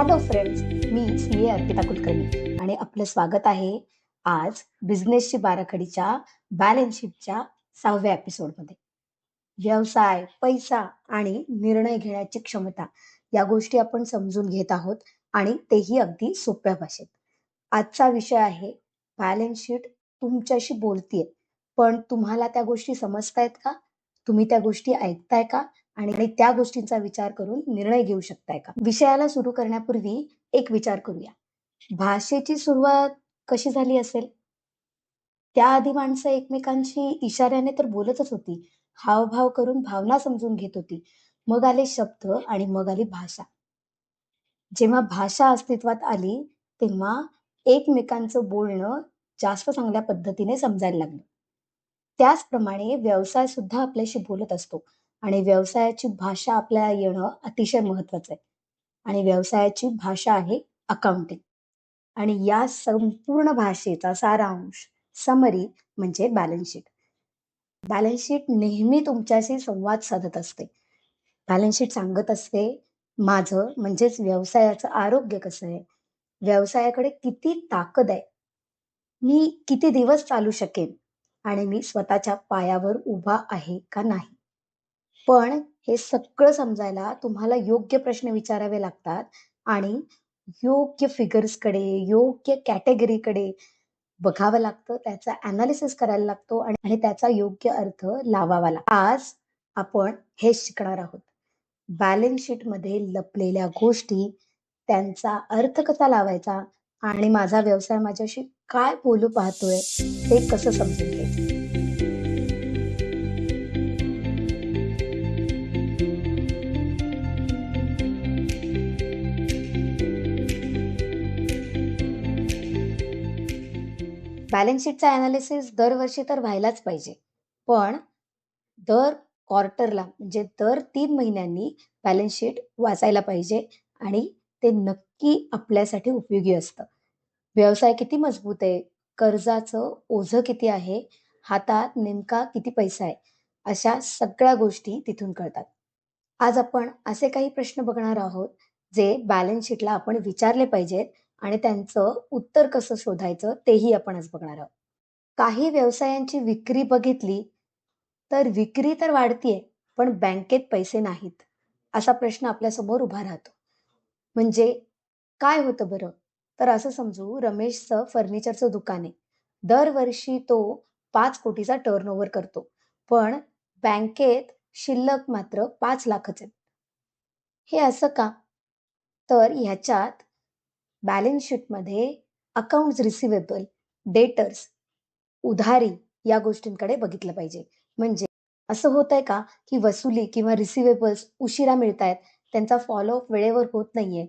Hello friends मी C A Arpita Kulkarni आणि आपलं स्वागत आहे आज बिझनेसची बाराखडीच्या बॅलन्स शीटच्या सहाव्या एपिसोडमध्ये व्यवसाय पैसा आणि निर्णय घेण्याची क्षमता या गोष्टी आपण समजून घेत आहोत आणि तेही अगदी सोप्या भाषेत. आजचा विषय आहे बॅलन्स शीट तुमच्याशी बोलतीये पण तुम्हाला त्या गोष्टी समजतायत का? तुम्ही त्या गोष्टी ऐकताय का? आणि त्या गोष्टींचा विचार करून निर्णय घेऊ शकताय का? विषयाला सुरू करण्यापूर्वी एक विचार करूया. भाषेची सुरुवात कशी झाली असेल? त्याआधी माणसं एकमेकांशी इशाऱ्याने तर बोलतच होती. हावभाव करून भावना समजून घेत होती. मग आले शब्द आणि मग आली भाषा. जेव्हा भाषा अस्तित्वात आली तेव्हा एकमेकांचं बोलणं जास्त चांगल्या पद्धतीने समजायला लागलं. त्याचप्रमाणे व्यवसाय सुद्धा आपल्याशी बोलत असतो. आणि व्यवसायाची भाषा आपल्याला येणं अतिशय महत्वाचं आहे. आणि व्यवसायाची भाषा आहे अकाउंटिंग आणि या संपूर्ण भाषेचा सारांश समरी म्हणजे बॅलन्स शीट बॅलन्स शीट नेहमी तुमच्याशी संवाद साधत असते. बॅलन्स शीट सांगत असते माझं म्हणजेच व्यवसायाचं आरोग्य कसं आहे? व्यवसायाकडे किती ताकद आहे? मी किती दिवस चालू शकेन? आणि मी स्वतःच्या पायावर उभा आहे का नाही? पण हे सगळं समजायला तुम्हाला योग्य प्रश्न विचारावे लागतात आणि योग्य फिगर्सकडे योग्य कॅटेगरीकडे बघावं लागतं त्याचा अनालिसिस करायला लागतो आणि त्याचा योग्य अर्थ लावावा लागतो. आज आपण हे शिकणार आहोत. बॅलन्स शीटमध्ये लपलेल्या गोष्टी त्यांचा अर्थ कसा लावायचा आणि माझा व्यवसाय माझ्याशी काय बोलू पाहतोय ते कसं समजून घ्यायचं? बॅलन्स शीटचा अनालिसिस दरवर्षी तर व्हायलाच पाहिजे. पण दर क्वार्टरला म्हणजे दर तीन महिन्यांनी बॅलन्स शीट वाचायला पाहिजे आणि ते नक्की आपल्यासाठी उपयोगी असतं. व्यवसाय किती मजबूत आहे कर्जाचं ओझं किती आहे हातात नेमका किती पैसा आहे अशा सगळ्या गोष्टी तिथून कळतात. आज आपण असे काही प्रश्न बघणार आहोत जे बॅलन्स शीटला आपण विचारले पाहिजेत आणि त्यांचं उत्तर कसं शोधायचं तेही आपण आज बघणार आहोत. काही व्यवसायांची विक्री बघितली तर विक्री तर वाढतीये पण बँकेत पैसे नाहीत असा प्रश्न आपल्यासमोर उभा राहतो. म्हणजे काय होतं बरं? तर असं समजू रमेशचं फर्निचरचं दुकान आहे. दरवर्षी तो पाच कोटीचा टर्न करतो पण बँकेत शिल्लक मात्र पाच लाखच आहेत. हे असं का? तर ह्याच्यात बॅलन्स शीटमध्ये अकाउंट्स रिसिवेबल डेटर्स उधारी या गोष्टींकडे बघितलं पाहिजे. म्हणजे असं होत आहे का की वसुली किंवा रिसिवेबल्स उशिरा मिळत आहेत त्यांचा फॉलोअप वेळेवर होत नाहीये.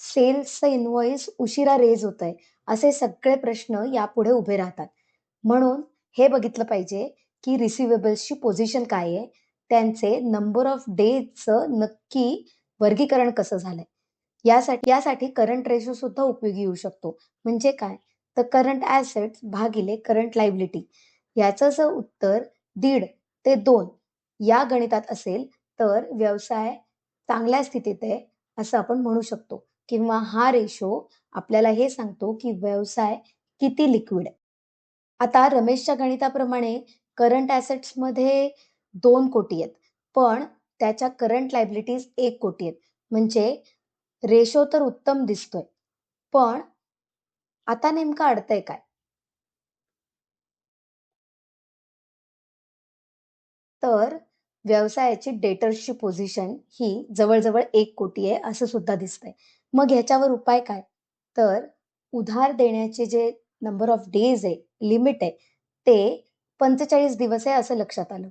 सेल्सचं इन्व्हॉइस उशिरा रेज होत आहे असे सगळे प्रश्न यापुढे उभे राहतात. म्हणून हे बघितलं पाहिजे की रिसिवेबल्सची पोझिशन काय आहे त्यांचे नंबर ऑफ डेजचं नक्की वर्गीकरण कसं झालंय. यासाठी यासाठी करंट रेशो सुद्धा उपयोगी येऊ शकतो. म्हणजे काय? तर करंट ऍसेट्स भागिले करंट लायबिलिटी याचं जर उत्तर दीड ते दोन या गणितात असेल तर व्यवसाय चांगल्या स्थितीत आहे असं आपण म्हणू शकतो. किंवा हा रेशो आपल्याला हे सांगतो की व्यवसाय किती लिक्विड आहे. आता रमेशच्या गणिताप्रमाणे करंट ऍसेट्समध्ये दोन कोटी आहेत पण त्याच्या करंट लायबिलिटीज एक कोटी आहेत. म्हणजे रेशो तर उत्तम दिसतोय. पण आता नेमका अडतंय काय? तर व्यवसायाची डेटर्सची पोझिशन ही जवळजवळ एक कोटी आहे असं सुद्धा दिसतंय. मग ह्याच्यावर उपाय काय? तर उधार देण्याचे जे नंबर ऑफ डेज आहे लिमिट आहे ते पंचेचाळीस दिवस आहे असं लक्षात आलं.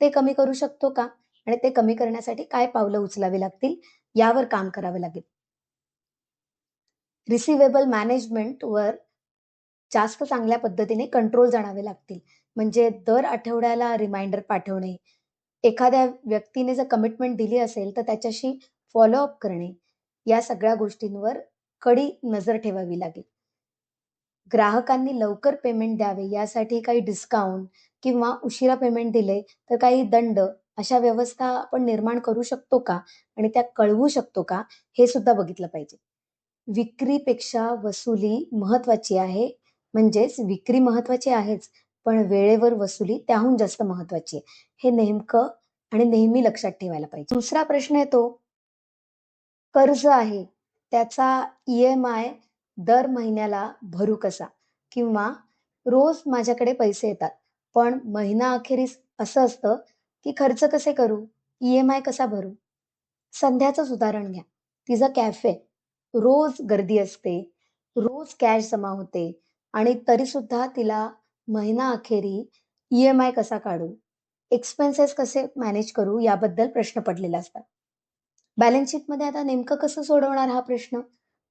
ते कमी करू शकतो का? आणि ते कमी करण्यासाठी काय पावलं उचलावी लागतील यावर काम करावे लागेल. रिसिवेबल मॅनेजमेंटवर जास्त चांगल्या पद्धतीने कंट्रोल जाणावे लागतील. म्हणजे दर आठवड्याला रिमाइंडर पाठवणे. एखाद्या व्यक्तीने जर कमिटमेंट दिली असेल तर त्याच्याशी फॉलोअप करणे. या सगळ्या गोष्टींवर कडी नजर ठेवावी लागेल. ग्राहकांनी लवकर पेमेंट द्यावे यासाठी काही डिस्काउंट किंवा उशिरा पेमेंट दिले तर काही दंड अशा व्यवस्था आपण निर्माण करू शकतो का आणि त्या कळवू शकतो का हे सुद्धा बघितलं पाहिजे विक्रीपेक्षा वसुली महत्वाची आहे. म्हणजेच विक्री महत्वाची आहेच, पण वेळेवर वसुली त्याहून जास्त महत्वाची आहे. हे नेमकं आणि नेहमी लक्षात ठेवायला पाहिजे. दुसरा प्रश्न येतो, कर्ज आहे त्याचा ई-एम-आय दर महिन्याला भरू कसा? किंवा रोज माझ्याकडे पैसे येतात, पण महिना अखेरीस असं असतं, की खर्च कसे करू? ई-एम-आय कसा भरू? संध्याचंच उदाहरण घ्या. तिचं कॅफे, रोज गर्दी असते, रोज कॅश जमा होते आणि तरीसुद्धा तिला महिना अखेरी ई-एम-आय कसा काढू? एक्सपेन्सेस कसे मॅनेज करू? याबद्दल प्रश्न पडलेले असतात. बॅलन्स शीटमध्ये आता नेमकं कसं सोडवणार हा प्रश्न?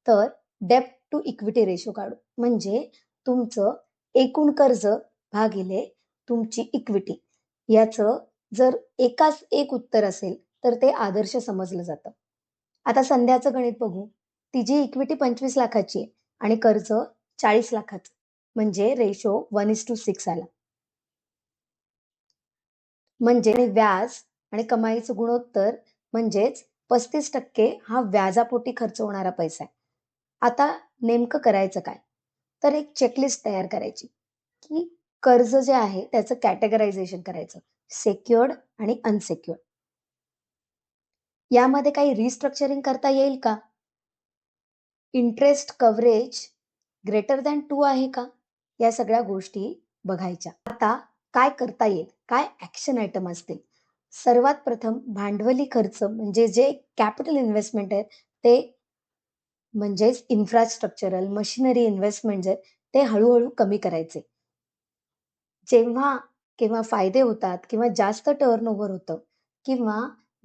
तर डेब्ट टू इक्विटी रेशो काढू. म्हणजे तुमचं एकूण कर्ज भागिले तुमची इक्विटी याचं जर एकाच एक उत्तर असेल, तर ते आदर्श समजलं जातं. आता संध्याचं गणित बघू. तिची इक्विटी 25 लाखाची आहे आणि कर्ज 40 लाखाचं. म्हणजे रेशो 1:6 आला. म्हणजे व्याज आणि कमाईचं गुणोत्तर म्हणजेच 35% हा व्याजापोटी खर्च होणारा पैसा आहे. आता नेमकं करायचं काय? तर एक चेकलिस्ट तयार करायची, की कर्ज जे आहे त्याचं कॅटेगरायझेशन करायचं. सेक्युअर्ड आणि अनसेक्युअर्ड. यामध्ये काही रिस्ट्रक्चरिंग करता येईल का? Interest coverage greater than two आहे का? या सगळ्या गोष्टी बघायच्या. आता काय करता येईल? काय ऍक्शन आयटम असतील? सर्वात प्रथम भांडवली खर्च म्हणजे जे कॅपिटल इन्व्हेस्टमेंट आहेत ते म्हणजेच इन्फ्रास्ट्रक्चरल, मशिनरी इन्व्हेस्टमेंट आहेत ते हळूहळू कमी करायचे. जेव्हा किंवा फायदे होतात किंवा जास्त टर्नओव्हर होतं किंवा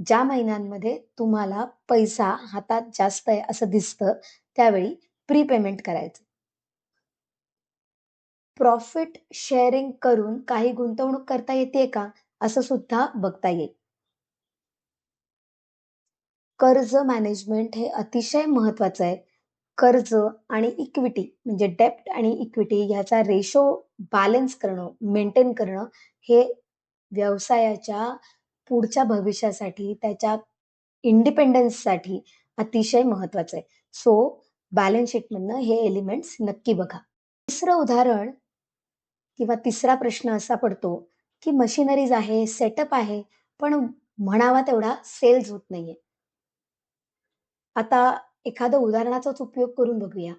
ज्या महिन्यांमध्ये तुम्हाला पैसा हातात जास्त आहे असं दिसतं, त्यावेळी प्रीपेमेंट करायचं. प्रॉफिट शेअरिंग करून काही गुंतवणूक करता येतेय का? असं सुद्धा बघता येईल. कर्ज मॅनेजमेंट हे अतिशय महत्वाचं आहे. कर्ज आणि इक्विटी म्हणजे डेब्ट आणि इक्विटी ह्याचा रेशो बॅलन्स करणं, मेंटेन करणं हे व्यवसायाच्या पुढच्या भविष्यासाठी, त्याच्या इंडिपेंडन्ससाठी अतिशय महत्वाचं आहे. सो बॅलन्स शीटमधनं हे एलिमेंट्स नक्की बघा. तिसरं उदाहरण किंवा तिसरा प्रश्न असा पडतो, की मशिनरीज आहे, सेटअप आहे, पण म्हणावा तेवढा सेल्स होत नाहीये. आता एखादं उदाहरणाचाच उपयोग करून बघूया.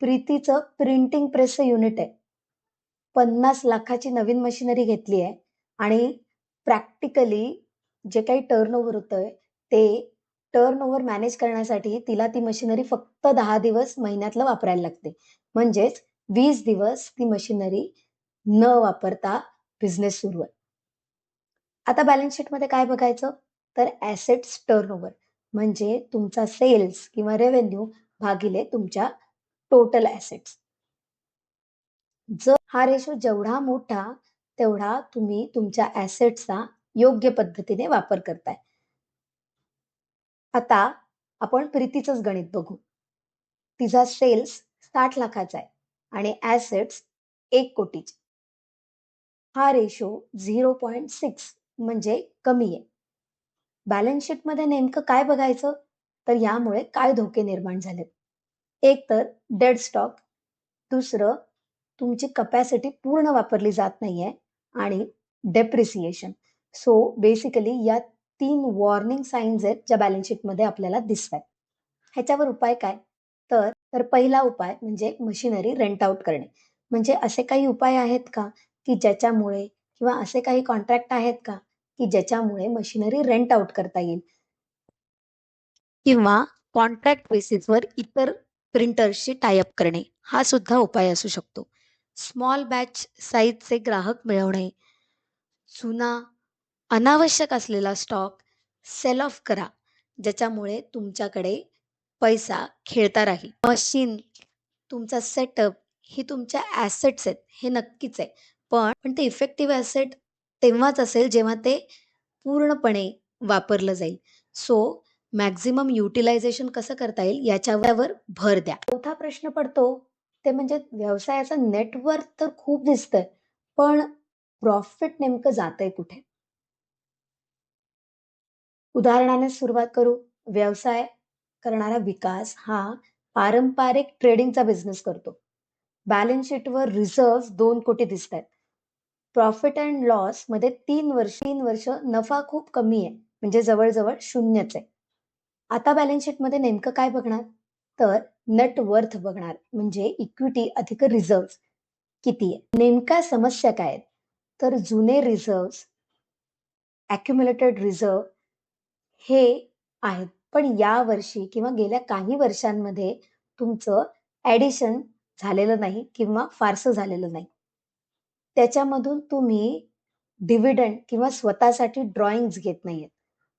प्रीतीचं प्रिंटिंग प्रेसचं युनिट आहे. 50 लाखाची नवीन मशिनरी घेतली आहे आणि प्रॅक्टिकली जे काही टर्नओव्हर होतंय, ते टर्नओव्हर मॅनेज करण्यासाठी तिला ती मशिनरी फक्त दहा दिवस महिन्यातलं वापरायला लागते. म्हणजेच वीस दिवस ती मशिनरी न वापरता बिझनेस सुरू आहे. आता बॅलन्स शीटमध्ये काय बघायचं? तर ॲसेट्स टर्नओव्हर म्हणजे तुमचा सेल्स किंवा रेव्हेन्यू भागिले तुमच्या टोटल ॲसेट्स. जर हा रेशो जेवढा मोठा, तेवढा तुम्ही तुमच्या ॲसेट्सचा योग्य पद्धतीने वापर करताय. आता आपण प्रीतीचंच गणित बघू. तिचा सेल्स साठ लाखाचा आहे आणि ॲसेट्स एक कोटीचे. हा रेशो 0.6 म्हणजे कमी आहे. बॅलन्स शीटमध्ये नेमकं काय बघायचं? तर यामुळे काय धोके निर्माण झालेत? एक तर डेड स्टॉक, दुसरं तुमची कपॅसिटी पूर्ण वापरली जात नाहीये आणि डेप्रिसिएशन. सो बेसिकली या तीन वॉर्निंग साइन्स आहेत ज्या बॅलन्स शीटमध्ये आपल्याला दिसतायत. ह्याच्यावर उपाय काय? तर तर पहिला उपाय म्हणजे मशिनरी रेंट आउट करणे. म्हणजे असे काही उपाय आहेत का, की ज्याच्यामुळे किंवा असे काही कॉन्ट्रॅक्ट आहेत का, की ज्याच्यामुळे मशिनरी रेंट आउट करता येईल? किंवा कॉन्ट्रॅक्ट बेसिसवर इतर प्रिंटर्सशी टायअप करणे, हा सुद्धा उपाय असू शकतो. स्मॉल बॅच साईजचे ग्राहक मिळवणे, जुना अनावश्यक असलेला स्टॉक सेल ऑफ करा, ज्याच्यामुळे तुमच्याकडे पैसा खेळता राहील. मशीन, तुमचा सेटअप ही तुमच्या ॲसेट्स आहेत, हे नक्कीच आहे. पण पण ते इफेक्टिव्ह ॲसेट तेव्हाच असेल जेव्हा ते पूर्णपणे वापरलं जाईल. सो मॅक्झिमम युटिलायझेशन कसं करता येईल याच्यावर भर द्या. चौथा प्रश्न पडतो ते म्हणजे व्यवसायाचं नेटवर्क तर खूप दिसतंय, पण प्रॉफिट नेमकं जातंय कुठे? उदाहरणाने सुरुवात करू. व्यवसाय करणारा विकास हा पारंपरिक ट्रेडिंगचा बिझनेस करतो बॅलन्स शीटवर रिझर्व्ह दोन कोटी दिसत आहेत प्रॉफिट अँड लॉसमध्ये तीन वर्ष तीन वर्ष नफा खूप कमी आहे. म्हणजे जवळजवळ शून्यच आहे. आता बॅलन्स शीटमध्ये नेमकं काय बघणार? तर नेट वर्थ बघणार. म्हणजे इक्विटी अधिक रिझर्व्ह किती आहे? नेमका समस्या काय आहेत? तर जुने रिझर्व्ह अक्युम्युलेटेड रिझर्व्ह हे आहेत. पण या वर्षी किंवा गेल्या काही वर्षांमध्ये तुमचं ऍडिशन झालेलं नाही किंवा फारसं झालेलं नाही. त्याच्यामधून तुम्ही डिव्हिडंड किंवा स्वतःसाठी ड्रॉइंग्स घेत नाहीयेत.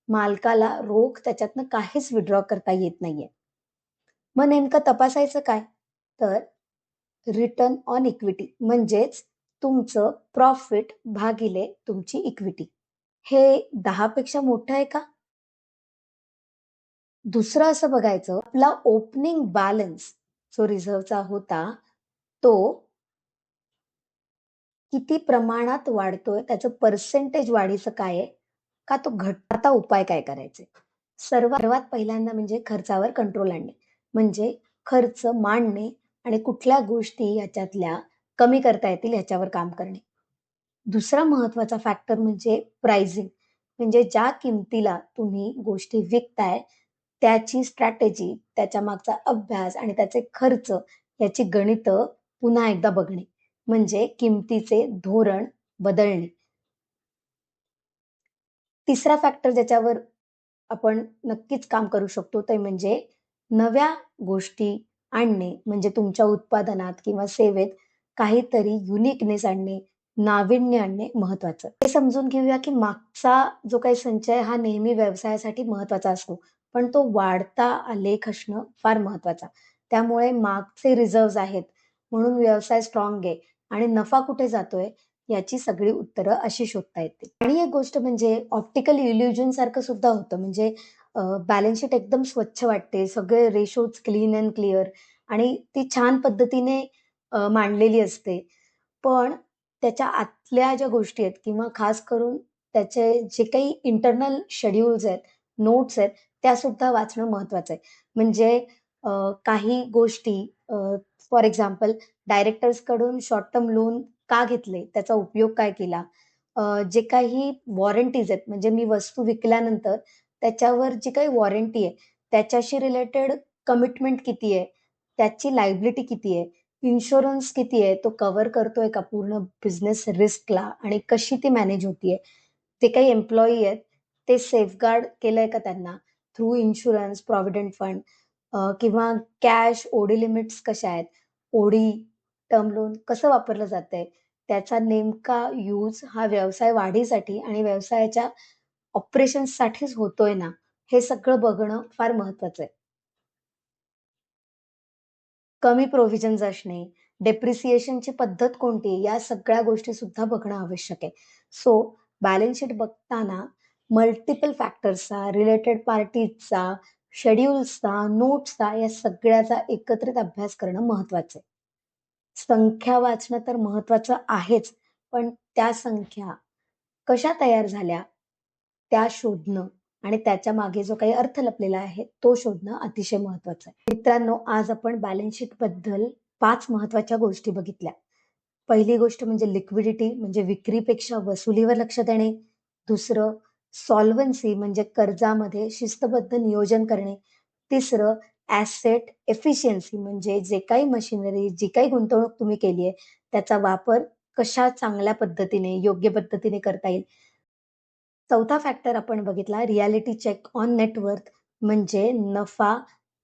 मालकाला रोख त्याच्यातनं काहीच विड्रॉ करता येत नाहीये. मग नेमकं तपासायचं काय? तर रिटर्न ऑन इक्विटी म्हणजेच तुमचं प्रॉफिट भागिले तुमची इक्विटी हे दहा पेक्षा मोठं आहे का? दुसरं असं बघायचं आपला ओपनिंग बॅलन्स जो रिझर्वचा होता तो किती प्रमाणात वाढतोय त्याचं पर्सेंटेज वाढीचं काय आहे का तो घटता उपाय काय करायचे? सर्वात पहिल्यांदा म्हणजे खर्चावर कंट्रोल आणणे. म्हणजे खर्च मांडणे आणि कुठल्या गोष्टी याच्यातल्या कमी करता येतील याच्यावर काम करणे. दुसरा महत्त्वाचा फॅक्टर म्हणजे प्राइसिंग म्हणजे ज्या किमतीला तुम्ही गोष्टी विकताय त्याची स्ट्रॅटेजी त्याच्या मागचा अभ्यास आणि त्याचे खर्च याची गणित पुन्हा एकदा बघणे. म्हणजे किमतीचे धोरण बदलणे. तिसरा फॅक्टर ज्याच्यावर आपण नक्कीच काम करू शकतो ते म्हणजे नव्या गोष्टी आणणे म्हणजे तुमच्या उत्पादनात किंवा सेवेत काहीतरी युनिकनेस आणणे नाविन्य आणणे महत्वाचं हे समजून घेऊया की मागचा जो काही संचय हा नेहमी व्यवसायासाठी महत्त्वाचा असतो पण तो वाढता आलेख असणं फार महत्त्वाचा त्यामुळे मागचे रिझर्व्ह आहेत म्हणून व्यवसाय स्ट्रॉंग आहे. आणि नफा कुठे जातोय याची सगळी उत्तरं अशी शोधता येते. आणि एक गोष्ट म्हणजे ऑप्टिकल इल्युजन सारखं सुद्धा होतं. म्हणजे बॅलन्स शीट एकदम स्वच्छ वाटते. सगळे रेशोज क्लीन अँड क्लिअर आणि ती छान पद्धतीने मांडलेली असते. पण त्याच्या आतल्या ज्या गोष्टी आहेत किंवा खास करून त्याचे जे काही इंटरनल शेड्यूल्स आहेत नोट्स आहेत त्या सुद्धा वाचणं महत्वाचं आहे. म्हणजे काही गोष्टी फॉर एक्झाम्पल डायरेक्टर्सकडून शॉर्ट टर्म लोन का घेतले? त्याचा उपयोग काय केला? जे काही वॉरंटीज आहेत म्हणजे मी वस्तू विकल्यानंतर त्याच्यावर जी काही वॉरंटी आहे त्याच्याशी रिलेटेड कमिटमेंट किती आहे? त्याची लायबिलिटी किती आहे? इन्शुरन्स किती आहे? तो कव्हर करतोय का पूर्ण बिझनेस रिस्कला आणि कशी ती मॅनेज होतीये ते काही एम्प्लॉई आहेत ते सेफगार्ड केलंय का त्यांना? थ्रू इन्शुरन्स प्रॉव्हिडंट फंड किंवा कॅश ओडी लिमिट्स कशा आहेत? ओडी टर्म लोन कसं वापरलं जातंय? त्याचा नेमका यूज हा व्यवसाय वाढीसाठी आणि व्यवसायाच्या ऑपरेशन्ससाठीच होतोय ना हे सगळं बघणं फार महत्वाचं आहे. कमी प्रोव्हिजन्स असणे डेप्रिसिएशनची पद्धत कोणती या सगळ्या गोष्टी सुद्धा बघणं आवश्यक आहे. सो बॅलन्स शीट बघताना मल्टिपल फॅक्टर्सचा रिलेटेड पार्टीजचा शेड्यूल्सचा नोट्सचा या सगळ्याचा एकत्रित अभ्यास करणं महत्वाचं आहे. संख्या वाचणं तर महत्वाचं आहेच पण त्या संख्या कशा तयार झाल्या? त्या शोधणं आणि त्याच्यामागे जो काही अर्थ लपलेला आहे तो शोधणं अतिशय महत्वाचं आहे. मित्रांनो आज आपण बॅलन्स शीटबद्दल पाच महत्त्वाच्या गोष्टी बघितल्या. पहिली गोष्ट म्हणजे लिक्विडिटी म्हणजे विक्रीपेक्षा वसुलीवर लक्ष देणे. दुसरं सॉल्वन्सी म्हणजे कर्जामध्ये शिस्तबद्ध नियोजन करणे. तिसरं ॲसेट एफिशियन्सी म्हणजे जे काही मशिनरी जी काही गुंतवणूक तुम्ही केली आहे त्याचा वापर कशा चांगल्या पद्धतीने योग्य पद्धतीने करता येईल? चौथा फॅक्टर आपण बघितला रियालिटी चेक ऑन नेटवर्क म्हणजे नफा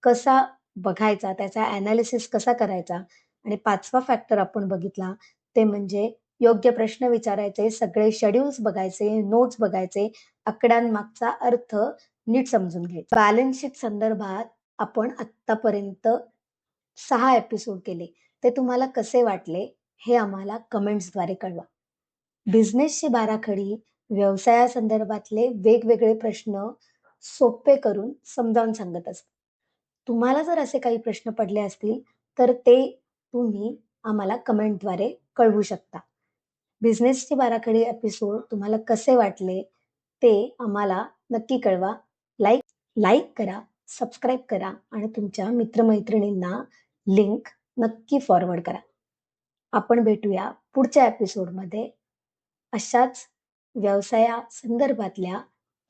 कसा बघायचा त्याचा अनालिसिस कसा करायचा? आणि पाचवा फॅक्टर आपण बघितला ते म्हणजे योग्य प्रश्न विचारायचे सगळे शेड्यूल्स बघायचे नोट्स बघायचे आकड्यांमागचा अर्थ नीट समजून घ्यायचा. बॅलन्स शीट संदर्भात आपण आतापर्यंत सहा एपिसोड केले. ते तुम्हाला कसे वाटले हे आम्हाला कमेंट्सद्वारे कळवा. बिझनेसची बाराखडी व्यवसायासंदर्भातले वेगवेगळे प्रश्न सोपे करून समजावून सांगत असत तुम्हाला जर असे काही प्रश्न पडले असतील तर ते तुम्ही आम्हाला कमेंटद्वारे कळवू शकता. बिझनेसची बाराखडी एपिसोड तुम्हाला कसे वाटले ते आम्हाला नक्की कळवा. लाईक लाईक करा. सबस्क्राईब करा आणि तुमच्या मित्रमैत्रिणींना लिंक नक्की फॉरवर्ड करा आपण भेटूया पुढच्या एपिसोडमध्ये अशाच व्यवसाया संदर्भातल्या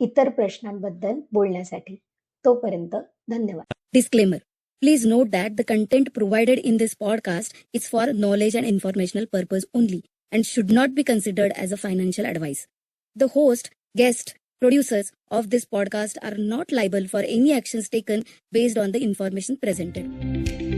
इतर प्रश्नांबद्दल बोलण्यासाठी तोपर्यंत धन्यवाद Disclaimer. Please note that the content provided in this podcast is for knowledge and informational purpose only and should not be considered as a financial advice. The host, guest, producers of this podcast are not liable for any actions taken based on the information presented.